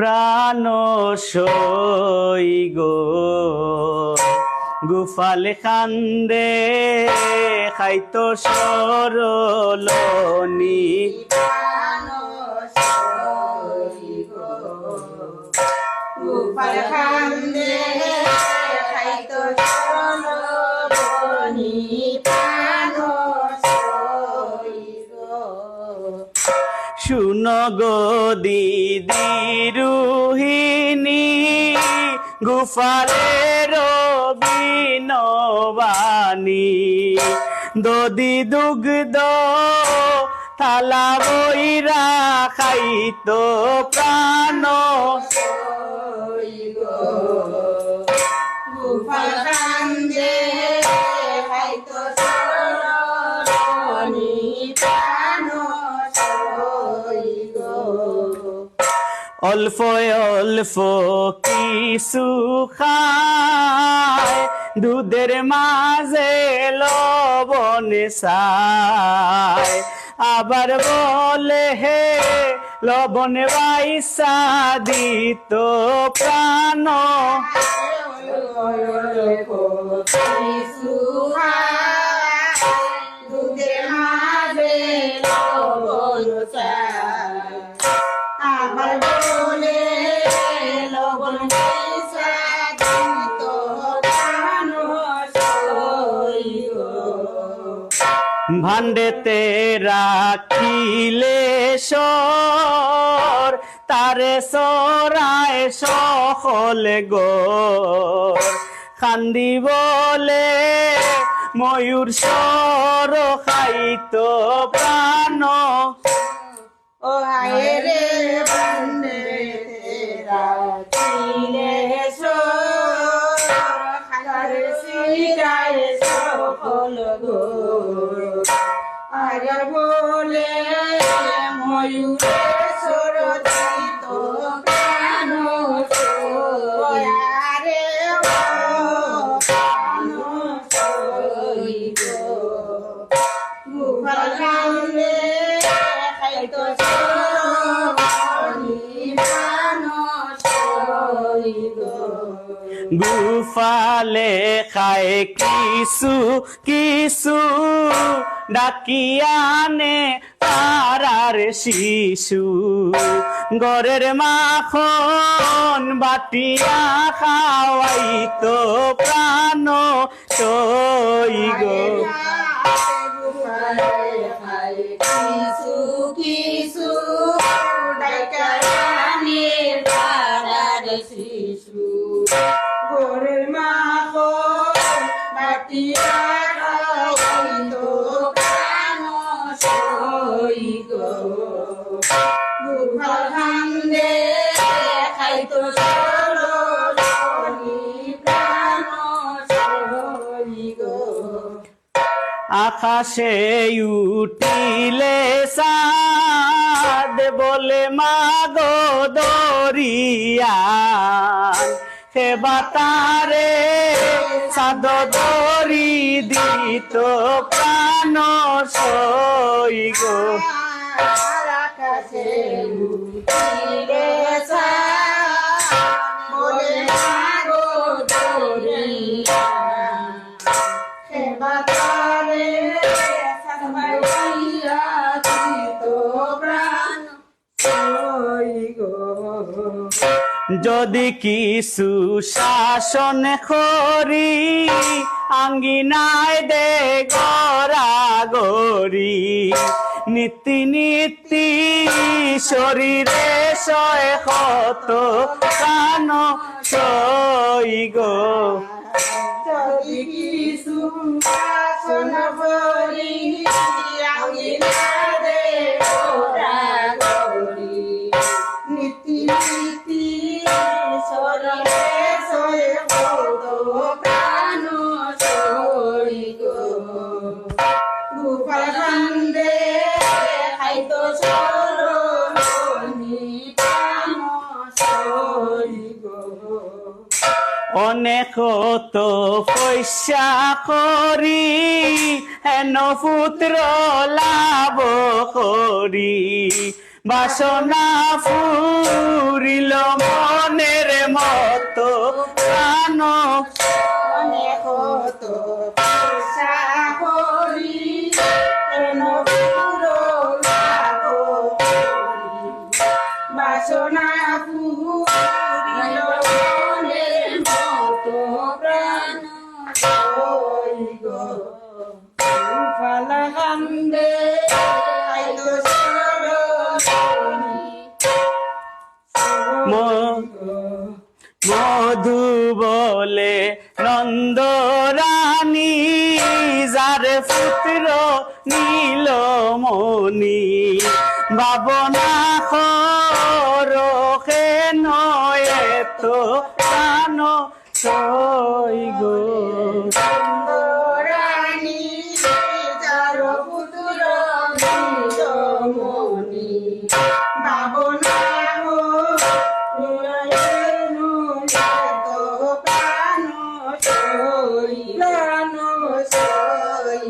প্রাণ সই গো। গুফাল খান্দে খাইতো সরলনি। শুন গো দিদি রুহিণী গুফালের বিনবানী দদি দুগ্ধ থালা বইরা খাইতো প্রাণ। গোপাল অল্প অল্প কিছু খায়। দুধের মাঝে লবণ সায় আবার বলে, হে, লবণ বাইসা দিত প্রাণ। ভান্ডেতে রাখিলে সর তারে সরায় সহল গো খান্দি বলে, ময়ূর সর খাইতো প্রাণ। ও হায় রে ময়ূরে সর দিত প্রাণ আরে প্রাণ সইব গুফালে খায় কিছু কিছু ডাকিয়ানে তারার শিশু। গরের মাখন বাটিয়া খাওয়াইতো প্রাণ সই গো। আকাশে উঠিলে সাদ বলে মাগো দরিয়া হে বাতারে সাদ দরি দিত প্রাণ সই গো। যদি কিছু শাসন করি আঙ্গিনায় দে গড়া গরি নীতি নীতি শরীরে সয় কত কান সই গো। কিছু অনেক তো পয়সা করি এন পুত্র লাভ করি। বাসনা ফুরিল মনের মতো অনেক তো মধু বলে নন্দরানী যার পুত্র নীলমণি ভাবনা খরখে নয় তো প্রাণ সই গো। রানী যার ভাবনা প্রাণ সই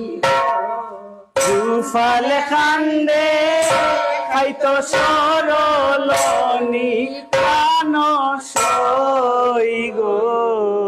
দুফাল খান্দে খাইতো সরলনি মানুষ গো।